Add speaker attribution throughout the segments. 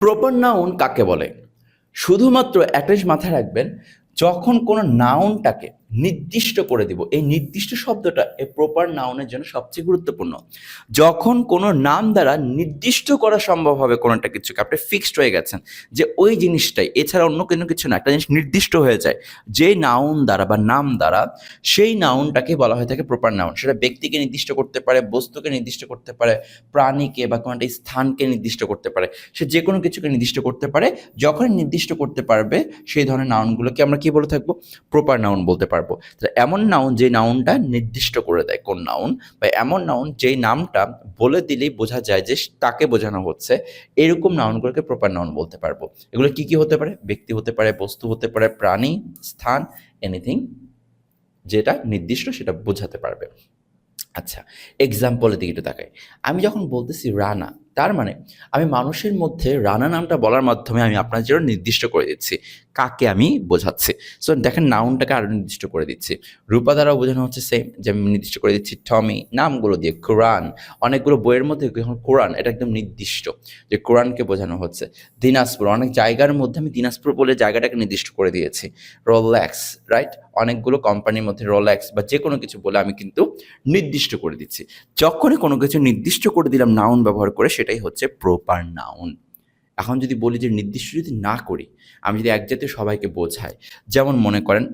Speaker 1: Proper noun কাকে বলে? শুধুমাত্র একটা মাথায় রাখবেন যখন কোনো নাউনটাকে নির্দিষ্ট করে দিব। এই নির্দিষ্ট শব্দটা, এই প্রপার নাউনের জন্য সবচেয়ে গুরুত্বপূর্ণ। যখন কোনো নাম দ্বারা নির্দিষ্ট করা সম্ভব হবে কোনোটা কিছুকে, আপনি ফিক্সড হয়ে গেছেন যে ওই জিনিসটাই। এছাড়া অন্য কোনো কিছু না, একটা জিনিস নির্দিষ্ট হয়ে যায়। যে নাউন দ্বারা বা নাম দ্বারা, সেই নাউনটাকে বলা হয়ে থাকে প্রপার নাউন সেটা ব্যক্তিকে নির্দিষ্ট করতে পারে, বস্তুকে নির্দিষ্ট করতে পারে, প্রাণীকে বা কোনো একটা স্থানকে নির্দিষ্ট করতে পারে। সে যে কোনো কিছুকে নির্দিষ্ট করতে পারে। যখন নির্দিষ্ট করতে পারবে, সেই ধরনের নাউনগুলোকে আমরা কি বলে থাকব? প্রপার নাউন বলতে পারব। তাহলে এমন নাউন যে নাউনটা নির্দিষ্ট করে দেয়, কোন নাউন বা এমন নাউন যেই নামটা বলে দিলেই বোঝা যায় যে তাকে বোঝানো হচ্ছে, এরকম নাউনগুলোকে প্রপার নাউন বলতে পারব। এগুলো কি কি হতে পারে? ব্যক্তি হতে পারে, বস্তু হতে পারে, প্রাণী, স্থান এনিথিং যেটা নির্দিষ্ট সেটা বোঝাতে পারবে। আচ্ছা এক্সাম্পলের দিকে একটু তাকাই। আমি যখন বলতেছি রানা তার মানে আমি মানুষের মধ্যে রানা নামটা বলার মাধ্যমে আমি আপনার জন্য নির্দিষ্ট করে দিচ্ছি। কাকে আমি বোঝাচ্ছি? সো দেখেন নাউনটাকে আরও নির্দিষ্ট করে দিচ্ছি। রূপা দ্বারাও বোঝানো হচ্ছে সেম যে আমি নির্দিষ্ট করে দিচ্ছি টমি নামগুলো দিয়ে কোরআন অনেকগুলো বইয়ের মধ্যে যখন কোরআন এটা একদম নির্দিষ্ট যে কোরআনকে বোঝানো হচ্ছে। দিনাজপুর, অনেক জায়গার মধ্যে আমি দিনাজপুর বলে জায়গাটাকে নির্দিষ্ট করে দিয়েছি। রোল্যাক্স রাইট অনেকগুলো কোম্পানির মধ্যে রোল্যাক্স বা যে কোনো কিছু বলে আমি কিন্তু নির্দিষ্ট করে দিচ্ছি। যখনই কোনো কিছু নির্দিষ্ট করে দিলাম নাউন ব্যবহার করে সেটাই হচ্ছে প্রপার নাউন এখন যদি বলি যে নির্দিষ্ট যদি না করি, আমি যদি এক জাতীয় সবাইকে বোঝাই, যেমন মনে করেন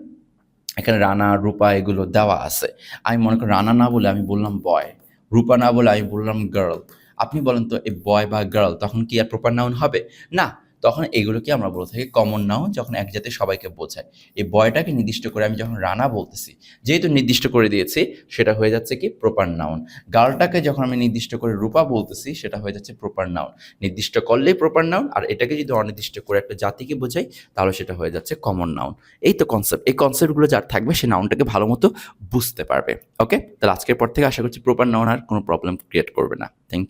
Speaker 1: এখানে রানা, রূপা এগুলো দেওয়া আছে। আমি মনে করি রানা না বলে আমি বললাম বয় রূপা না বলে আমি বললাম গার্ল আপনি বলেন তো এই বয় বা গার্ল তখন কি আর প্রপার নাউন হবে? না তখন এগুলোকে আমরা বলে থাকি কমন নাউন যখন এক জাতীয় সবাইকে বোঝায়। এই বয়টাকে নির্দিষ্ট করে আমি যখন রানা বলতেছি, যেহেতু নির্দিষ্ট করে দিয়েছি, সেটা হয়ে যাচ্ছে কি প্রপার নাউন গার্লটাকে যখন আমি নির্দিষ্ট করে রূপা বলতেছি, সেটা হয়ে যাচ্ছে প্রপার নাউন নির্দিষ্ট করলেই প্রপার নাউন আর এটাকে যদি অনির্দিষ্ট করে একটা জাতিকে বোঝাই, তাহলে সেটা হয়ে যাচ্ছে কমন নাউন এই তো কনসেপ্ট এই কনসেপ্টগুলো যার থাকবে, সে নাউনটাকে ভালো মতো বুঝতে পারবে। ওকে তাহলে আজকের পর থেকে আশা করছি প্রপার নাউন আর কোনো প্রবলেম ক্রিয়েট করবে না। Thank you